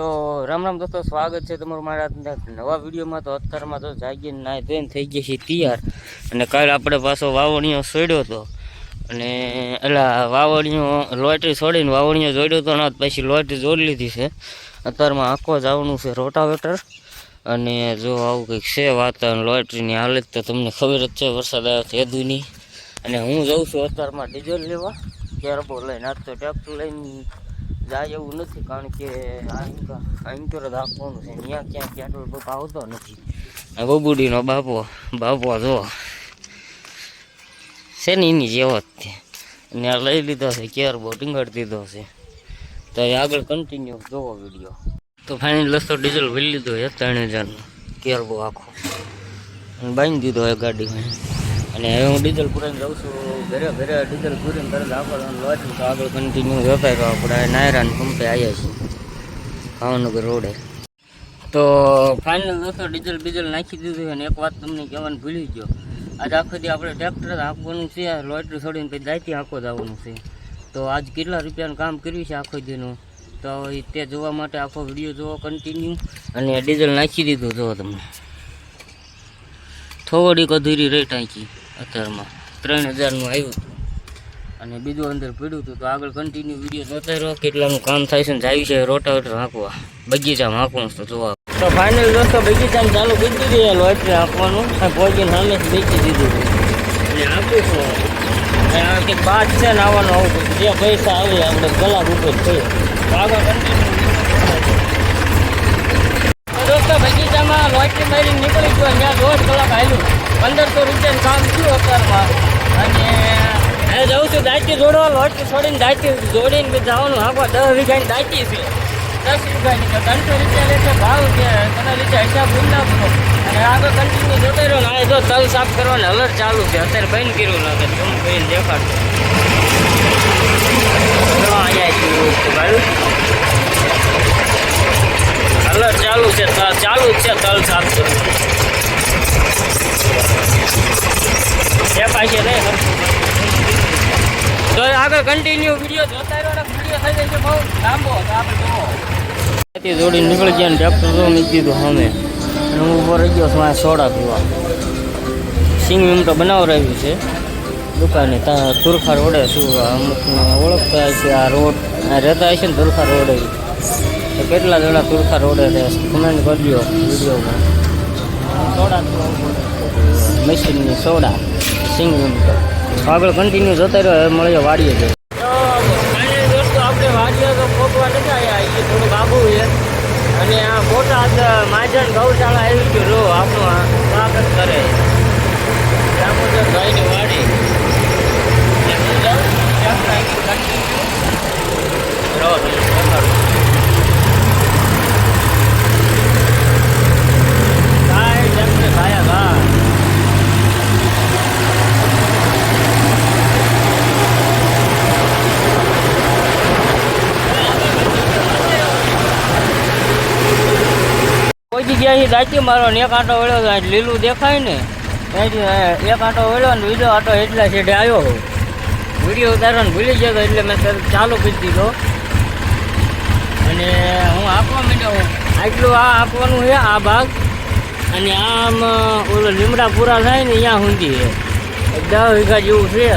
તો રામ રામ દોસ્તો, સ્વાગત છે તમારું મારા નવા વિડીયોમાં. તો અત્યારમાં તો જાગીએ નાય ધોઈને થઈ ગયા છીએ તૈયાર. અને કાલ આપણે પાછો વાવણીઓ સોડ્યો હતો. અને એલા વાવણીઓ લોટરી છોડીને વાવણીઓ જોડ્યો હતો ને પછી લોટરી જોડી લીધી છે. અત્યારમાં આખો જવાનું છે રોટાવેટર. અને જો આવું કંઈક છે વાતાવરણ, લોટરીની હાલત તો તમને ખબર જ છે, વરસાદ આવ્યો છે હેદુની અને હું જઉં છું અત્યારમાં ડીઝલ લેવા. ક્યારબો લઈને આજ તો ટ્રેક્ટર લઈને જાય એવું નથી, કારણ કે અહીં તો આપવાનું છે. ત્યાં ક્યાં પેટ્રોલ પંપ આવતો નથી. ગોબુડીનો બાપો બાપો જો, છે ને એની જેવો જ તે અને લઈ લીધો છે, કેર બહુ ટીંગાડી દીધો છે. તો એ આગળ કન્ટિન્યુ જોવો વીડિયો. તો ફાઇનલ રસ્તો ડીઝલ ભરી લીધો છે ત્રણ કેર બહુ આખો. બાંધી દીધો એ ગાડીમાં અને હવે હું ડીઝલ પૂરીને જાઉં છું, ઘરે ઘરે ડીઝલ પૂરીને તરત આગળ લોચું તો આગળ કન્ટિન્યુ વેપાર કરવા આપણે નાયરાને પંપે આવ્યા છીએ, ભાવનગર રોડે. તો ફાઇનલ દોસ્તો ડીઝલ બીઝલ નાખી દીધું અને એક વાત તમને કહેવાનું ભૂલી ગયો. આજ આખો દી આપણે ટ્રેક્ટર હાંકવાનું છે લોટરી છોડીને પછી દાયથી હાંકો જવાનું છે. તો આજ કેટલા રૂપિયાનું કામ કર્યું છે આખો દીનું? તો તે જોવા માટે આખો વીડિયો જોવો કન્ટિન્યુ અને ડીઝલ નાખી દીધું જુઓ તમને. થોડીક અધૂરી રેટ ટાંકી અત્યારમાં ત્રણ હજારનું આવ્યું હતું. અને બીજું અંદર પડ્યું હતું તો આગળ કન્ટિન્યુ વીડિયો જોતા રહ્યો કેટલાનું કામ થાય છે ને જાય છે રોટાવેટર હાંકવા. બગીચામાં હાંકવાનું તો જોવા. તો ફાઇનલ દોસ્તો, બગીચામાં ચાલુ કરી દીધું લોટરી હાંકવાનું. અને પહોંચીને સામે બેચી દીધું અને હાંકું છું. અને આ કંઈક બાદ છે ને આવવાનું આવું જે પૈસા આવે આપણે કલાક ઉપર થઈએ તો આગળ કન્ટિન્યુ દોસ્તો, બગીચામાં લોટરી મારી નીકળી ગયો. ત્યાં દોઢ કલાક આવ્યું પંદરસો રૂપિયાનું કામ થયું અત્યારમાં. અને હવે જઉં છું દાંતી જોડવા લોટરી છોડીને દાંતી જોડીને બી જવાનું આખો દસ વીઘાની દાંતી છે. દસ વીઘાની તો ત્રણસો રૂપિયા લેશે ભાવ છે. તમે લીધે હિસાબ ભૂલ નાખો અને આગળ કન્ટિન્યુ જોતો રહ્યો ને જો તલ સાફ કરવાની અલર્ટ ચાલુ છે. અત્યારે બંધ કર્યું નથી છે. કહીને જો અહીંયા કલર ચાલુ છે. ત- ચાલુ જ છે તલ સાફ કરવું છે રહ્યો છે જોડી નીકળી ગયા ને ટ્રેક્ટર તો નીકળી દીધું અમે હું ઊભો રહી ગયો છું સોડા પીવા. સિંગ તો બનાવરાવ્યું છે. દુકાને ત્યાં તુરખા રોડે શું, અમુક ઓળખતા છે આ રોડ. આ રહેતા હશે ને તુરખા રોડે તો કેટલા જણા તુરખા રોડે રહે છે કમેન્ટ કરજો વિડીયોમાં સોડા રહ્યો. મશીનની સોડા. સિંગ આગળ કન્ટિન્યુ જતા રહ્યો હવે મળીએ વાડીએ દોસ્તો આપણે વાડીએ તો પોકવા નથી આવ્યા એ થોડુંક આબુ છે. અને આ બોટાદ માજન ગૌશાળા આવી ગયું લો આપણું સ્વાગત કરે. દામોદર ભાઈની વાડી. એમનું જાઉં, ત્યાં આગળ continue. રહો તમે, દેખાડું. કાંઈ જમને ભાયા ભા કોઈ દાચી મારો ને એક આંટો વળ્યો તો લીલું દેખાય ને ત્યાંથી એક આંટો વળ્યો ને બીજો આંટો એટલા છેડે આવ્યો વીડિયો ઉતારવાનું ભૂલી ગયો હતો એટલે મેં સર ચાલુ કરી દીધો. અને હું આપવા માંડ્યો આટલું આ આપવાનું છે, આ ભાગ. અને આમ ઓલો લીમડા પૂરા થાય ને અહીંયા સુધી છે. દસ વીઘા જેવું છે.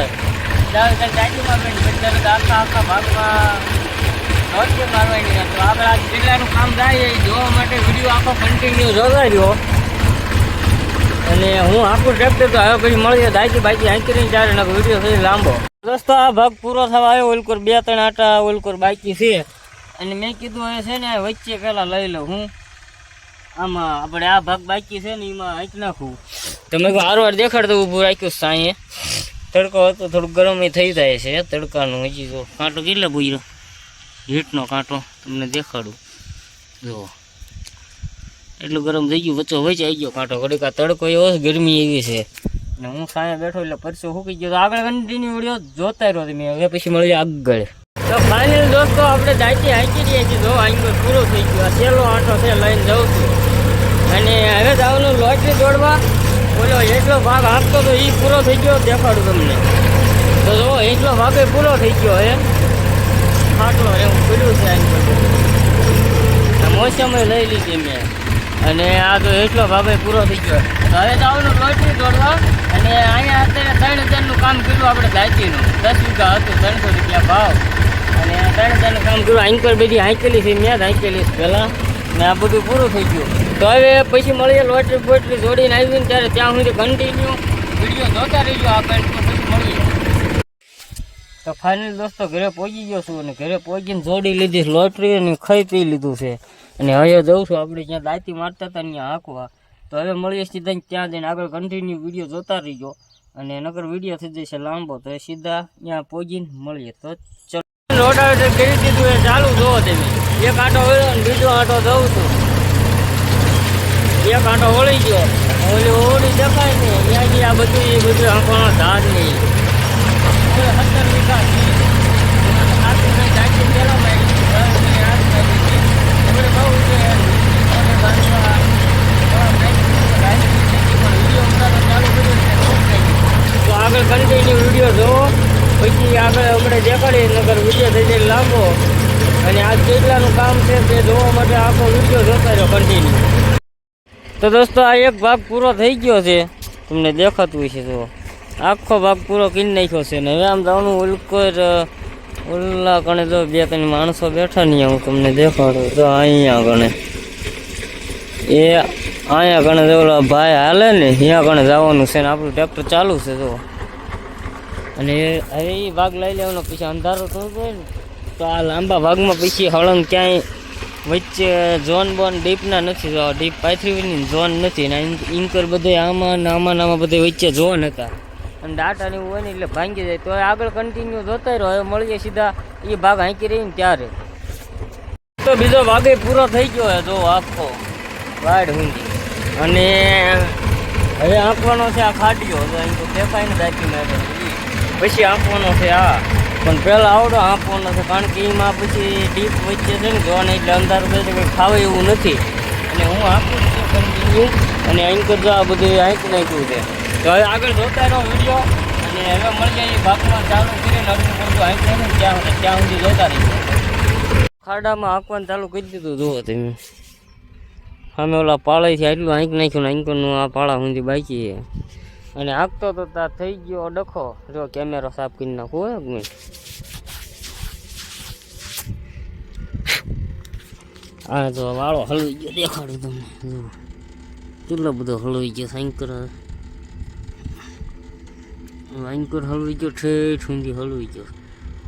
દસ વીઘા દાંતીમાં બેન આખા આખા ભાગમાં મારવાની નથી. તો આપણે આ કામ થાય જોવા માટે વીડિયો આખો કન્ટિન્યુ રહ્યો અને હું આખું ટ્રેક્ટર તો હવે પછી મળીએ દાયકી બાકી આંકરી ચારે નાખો વીડિયો થઈ લાંબો. દોસ્તો, આ ભાગ પૂરો થવા આવ્યો. ઓલકોર બે, ત્રણ આટા ઓલકોર બાકી છે. અને મેં કીધું એ છે ને વચ્ચે પહેલાં લઈ લઉં હું. આમાં આપણે આ ભાગ બાકી છે ને, એમાં હાંકી નાખું. તમે મેં કહ્યું હારવાર દેખાડતો ઊભું રાખ્યું સાંયે તડકો હતો થોડું ગરમ થઈ જાય છે, તડકાનું હજી તો. કાંટો કેટલા બુજરો હીટનો કાંટો તમને દેખાડું. જુઓ. એટલું ગરમ થઈ ગયું, વચ્ચો વચ્ચે આવી ગયો કાંટો. ઘડીક આ તડકો એવો ગરમી એવી છે. અને હું સામે બેઠો એટલે પરસો સુકી ગયો. આગળ કન્ટિન્યુ વીડિયો જોતા રહ્યો તમે. હવે પછી મળીએ આગળ. તો ફાઇનલ દોસ્તો, આપણે દાંતી હાંકી દઈએ છીએ. જો હાંકી પૂરો થઈ ગયો. આ છેલ્લો આંટો છે, લઈને જાઉં છું. અને હવે જવાનું લોટરી દોડવા. બોલો એટલો ભાગ આપતો તો એ પૂરો થઈ ગયો. દેખાડું તમને. તો જો એટલો ભાગ પૂરો થઈ ગયો હે ખાટલો એવું પડ્યું છે આની બધું સમય લઈ લીધી મેં. અને આ તો એટલો ભાવે પૂરો થઈ ગયો. તો હવે જવાનું લોટરી દોડવા અને અહીંયા અત્યારે ત્રણ હજારનું કામ કર્યું આપણે ગાયતીનું દસ વીઘા હતું, ત્રણસો રૂપિયા ભાવ. અને ત્રણ હજારનું કામ કર્યું આંકર બધી હાંકેલી છે, મેં જ હાંકેલી છે પહેલાં. ને આ બધું પૂરું થઈ ગયું. તો હવે પછી મળીએ લોટરી બોટરી જોડીને આવીને ત્યારે ત્યાં સુધી કન્ટિન્યુ વીડિયો જોતા રહીજો આ તો પછી મળીએ. તો ફાઇનલ દોસ્તો, ઘરે પહોંચી ગયો છું અને ઘરે પહોંચીને જોડી લીધી લોટરી અને ખાઈ લીધું છે. અને હવે જઉં છું, આપણે જ્યાં દાંતી મારતા હતા ત્યાં હાંકવા. તો હવે મળીએ સીધા ત્યાં જઈને આગળ કન્ટિન્યુ વીડિયો જોતા રહીજો. અને નગર વીડિયો થઈ જશે લાંબો, તો એ સીધા ત્યાં પહોંચીને મળીએ. તો ચલો. રોડાવેટર કરી દીધું એ ચાલુ જોવો તમે. એક આંટો વળ્યો અને બીજો આંટો જઉં છું. એક આંટો વળી ગયો. ઓલી હોળી દેખાય ને ત્યાંથી આ બધું, એ બધું આંખોનો ધાર નહીં સત્તર વીઘા છે આટલું કંઈ જાગીર પેલા મારી દસ મિનિટ આઠ મારી છે એમણે બહુ છે અને બાજુમાં દવા નાખી દીધી, ગાયની ખેતી પણ વીડિયો ઉતારવાનો ચાલુ કર્યો એટલે ખૂબ થઈ ગયું. તો આગળ કન્ટિન્યુ વીડિયો જોવો પછી આગળ આપણે દેખાડી નગર વીડિયો થઈ જાય લાંબો. અને આ કેટલાનું કામ છે તે જોવા માટે આખો વીડિયો જોતા રહ્યો કન્ટિન્યુ તો દોસ્તો, આ એક ભાગ પૂરો થઈ ગયો છે. તમને દેખાતું છે જો આખો ભાગ પૂરો કરી નાખ્યો છે. ને હવે આમ જવાનું ઉલકોર ઉલ્લા કણે તો બે ત્રણ માણસો બેઠા નહીં હું તમને દેખાડું. તો અહીંયા કણે એ અહીંયા કણે ઓલા ભાઈ હાલે ને, અહીંયા કણે જવાનું છે ને આપણું ટ્રેક્ટર ચાલુ છે જો અને હવે એ ભાગ લઈ લેવાનો, પછી અંધારો થતો હોય ને, તો આ લાંબા ભાગમાં પછી હળંગ ક્યાંય વચ્ચે ઝોન બોન ડીપના નથી, જો ડીપ પાથરીની ઝોન નથી, ને ઇન્કર બધે આમાં ને આમાં આમાં બધે વચ્ચે ઝોન હતા. અને ડાટા ને એવું હોય ને એટલે ભાંગી જાય. તો આગળ કન્ટિન્યુ જોતા રહ્યો હવે મળીએ સીધા એ ભાગ હાંકી રહીને ત્યારે. તો બીજો ભાગે પૂરો થઈ ગયો છે જો આખો. વાડ ઊંધી અને હવે આંકવાનો છે આ ખાટીઓ તો એમ તો દેખાય ને દાખી મેં પછી આંકવાનો છે આ. પણ પહેલાં આવડો આંકવાનો છે, કારણ કે એમાં પછી ડીપ વચ્ચે છે ને જોવાને એટલે અંધારું તો કંઈ ખાવે એવું નથી. અને હું આંકું છું કન્ટિન્યુ અને તો જો આ બધું આંકી નાખ્યું છે. તો હવે આગળ જોતા રહો વીડિયો. અને હવે મળી જાય ભાગમાં ચાલુ કરીને અડધું પડતું આંકી નાખ્યું ત્યાં ત્યાં સુધી જોતા રહીશું. ખાડામાં આંકવાનું ચાલુ કરી દીધું, જુઓ તમે. સામે ઓલા પાળેથી આટલું આંક નાખ્યું આંકનું આ પાળા સુધી બાકી અને આંકતો તો ત્યાં થઈ ગયો ડખો. જો કેમેરો સાફ કરી નાખો હો એક મિનિટ. આ તો વાળો હલવી ગયો, દેખાડું તમને. જુઓ કેટલો બધો હલવી ગયો સાંકર વાંકર હલવી ગયો, ઠેઠ સુધી હલવી ગયો.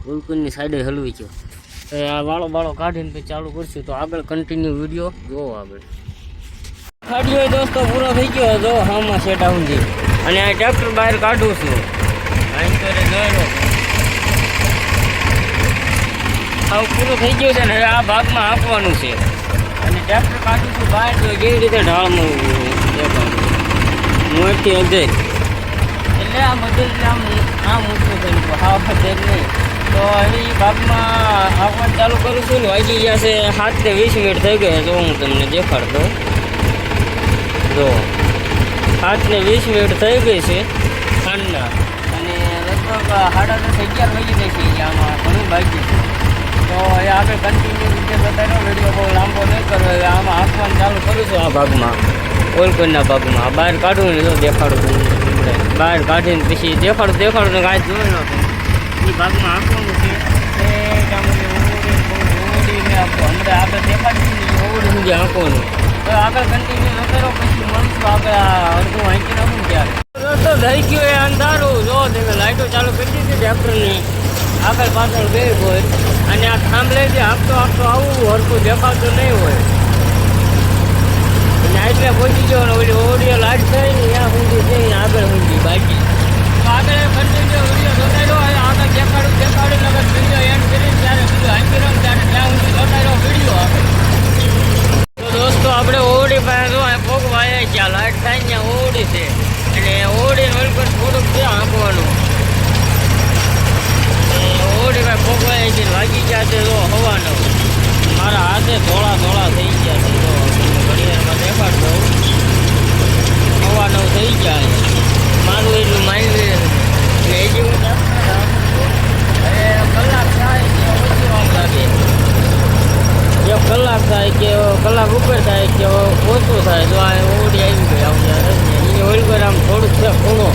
ઉલકુનની સાઈડે હલવી ગયો. આ વાળો બાળો કાઢીને ચાલુ કરશું. તો આગળ કન્ટિન્યુ વીડિયો જોવો આગળ. ખાડીઓ દોસ્તો પૂરો થઈ ગયો જો હામાં સેટ આવું અને આ ટ્રેક્ટર બહાર કાઢું છું. આવું પૂરું થઈ ગયું છે ને હવે આ ભાગમાં આપવાનું છે. અને ટ્રેક્ટર કાઢું છું બહાર તો કેવી રીતે ઢાળમાં મોટી અજય એટલે આ બધું આમ આમ ઊંચું ગયું હા બધે નહીં. તો હવે એ ભાગમાં આપવાનું ચાલુ કરું છું ને વાગી ગયા છે સાત કે વીસ મિનિટ થઈ ગયા તો હું તમને દેખાડતો. જો સાત ને વીસ મિનિટ થઈ ગઈ છે સાંજના અને લગભગ સાડા દસ, અગિયાર વાગી છે આમાં ઘણું બાકી છે. તો એ આપણે કન્ટિન્યુ રીતે બતાવ્યો વીડિયો બહુ લાંબો નહીં કરવો આમાં આપવાનું ચાલુ કરું છું આ ભાગમાં. ઓલકોઈના ભાગમાં. બહાર કાઢું ને તો દેખાડું બહાર કાઢીને પછી દેખાડું દેખાડું ને કાંઈ જોઈ નહોતું એ ભાગમાં આપવાનું છે. એ કામ ઓડીને આપો હમણાં આગળ દેખાડ્યું ને સુધી આંકવાનું તો આગળ કન્ટિન્યુ કરો, પછી મળશું આગળ અડધું વાંચી ત્યારે રસ્તો થઈ ગયો એ અંધારું. જો, તમે લાઇટો ચાલુ કરી દીધી આગળ પાછળ બે હોય. અને આ થાંભલે જે આપતો આપતો આવું, હરખું દેખાતું નહીં હોય. અને એટલે પહોંચી ગયો ને ઓડિયો લાઈટ થઈ ત્યાં સુધી જઈને આગળ સુધી બાકી. આગળ કન્ટિન્યુ વીડિયો જોતા રહ્યો અને આગળ દેખાડું દેખાડું નગર વીડિયો એન્ડ કરીને ત્યારે બીજું હાંકી રહ્યો ત્યારે ત્યાં સુધી જોતા રહ્યો વીડિયો દોસ્તો, આપણે ઓવડી પાસે જો આ પોગ વાયા ગયા, લાઈટ થાય ને ત્યાં ઓવડી છે. અને ઓવડી વલકર થોડુંક છે આંકવાનું ઓવડી ભાઈ પોગ વાયા છે લાગી ગયા છે તો હવાનો. મારા હાથે ધોળા ધોળા થઈ ગયા છે તો ઘડિયાળમાં દેખાડ હવા નવ થઈ ગયા મારું એટલું માઇન્ડ હજી હું હવે કલાક થાય એટલે ઓછું આમ લાગે જે એક કલાક થાય કે કલાક ઉપર થાય કે ઓછું થાય, તો આ ઓડી આવી ગઈ આવતી એ પર આમ થોડુંક છે ખૂણો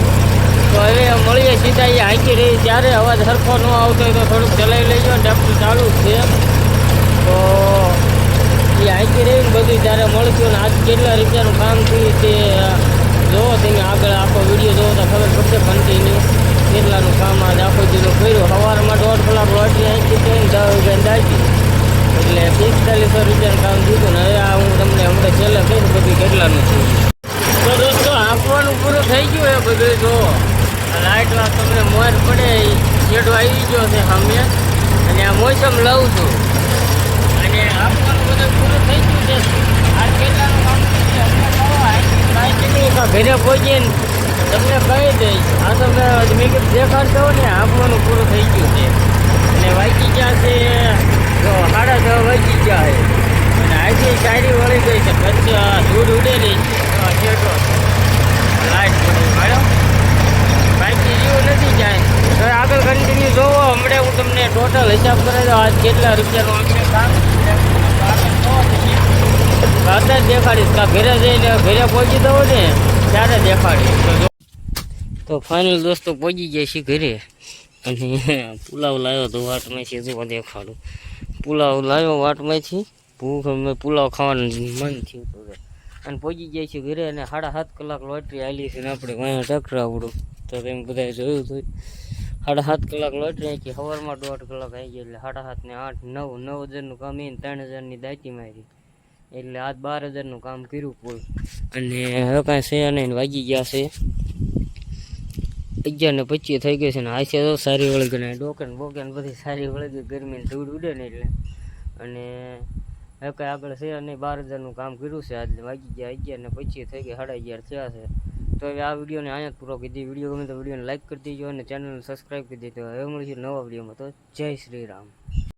તો હવે મળીએ સીધા એ હાંકી રહી. ત્યારે અવાજ સરખો ન આવતો હોય તો થોડુંક ચલાવી લેજો ટ્રેક્ટર ચાલુ જ છે. તો એ હાંકી રહી ને બધું ત્યારે મળશું ને આજ કેટલા રૂપિયાનું કામ થયું તે જોવો તમે આગળ આખો વીડિયો જોવો તો ખબર પડશે કન્ટિન્યુ કેટલાનું કામ આજ આખો દીનો કર્યું. સવારમાં દોઢ કલાક લોટરી હાંકી છે ને દસ રૂપિયા દાજી એટલે પિસ્તાલીસો રૂપિયાનું કામ દીધું ને હવે આ હું તમને હમણાં છેલ્લે કહીશ બધું કેટલાનું છે તો દોસ્તો, આપવાનું પૂરું થઈ ગયું એ બધું જો લાઇટમાં તમને મોર પડે શેડો આવી ગયો છે સામે. અને આ મોસમ લઉં છું. અને આપવાનું બધું પૂરું થઈ ગયું છે. આ કેટલાનું ને તમને કહી દઈશ. આ તમે મેં કીધું દેખાડતો ને, આપવાનું પૂરું થઈ ગયું છે. અને વાંચી ગયા છે જો સાડા છ ગયા છે. અને આજે સારી વળી ગઈ છે. પછી ધૂળ ઉડે રહી છે. લાઈટ નથી જાય હવે આગળ કન્ટિન્યુ જોવો. હમણાં હું તમને ટોટલ હિસાબ કરે તો આજ કેટલા રૂપિયાનું આપણે કામ અત્યારે દેખાડીશ કા ઘરે જઈને ઘરે પહોંચી દઉં ને ત્યારે દેખાડીશ તો ફાઇનલ દોસ્તો પહોંચી જાય છે ઘરે. અને પુલાવ લાવ્યો તો વાટમાંથી જો દેખાડું. પુલાવ લાવ્યો વાટમાંથી. ભૂખ મેં પુલાવ ખાવાનું મન થયું હતું અને પહોંચી જાય છે ઘરે અને સાડા સાત કલાક લોટરી આવી છે ને આપણે વાંયા ટકરાવડું તો તેમ બધાએ જોયું હતું સાડા સાત કલાક લોટરી આખી સવારમાં દોઢ કલાક આવી ગયો એટલે સાડા સાત આઠ, નવ નવ હજારનું કામ એને ત્રણ હજારની દાચી મારી. એટલે આજ બાર હજારનું કામ કર્યું પૂરું અને હવે કાંઈ છે નહીં વાગી ગયા છે. અગિયાર ને પચીસ થઈ ગઈ છે ને આશે તો સારી વળગે ને ડોકન બોકન બધી સારી વળગી ગરમીને ધૂળ ઉડે ને એટલે. અને હવે કાંઈ આગળ છે નહીં, બાર હજારનું કામ કર્યું છે આજે વાગી ગયા અગિયાર ને પચીસ થઈ ગયા, સાડા અગિયાર થયા છે. તો હવે આ વિડીયોને અહીંયા જ પૂરો કીધી વીડિયો ગમે તો વિડીયોને લાઈક કરી દેજો અને ચેનલને સબસ્ક્રાઈબ કરી દેજો. હવે મળીશું નવા વિડીયોમાં. તો જય શ્રી રામ.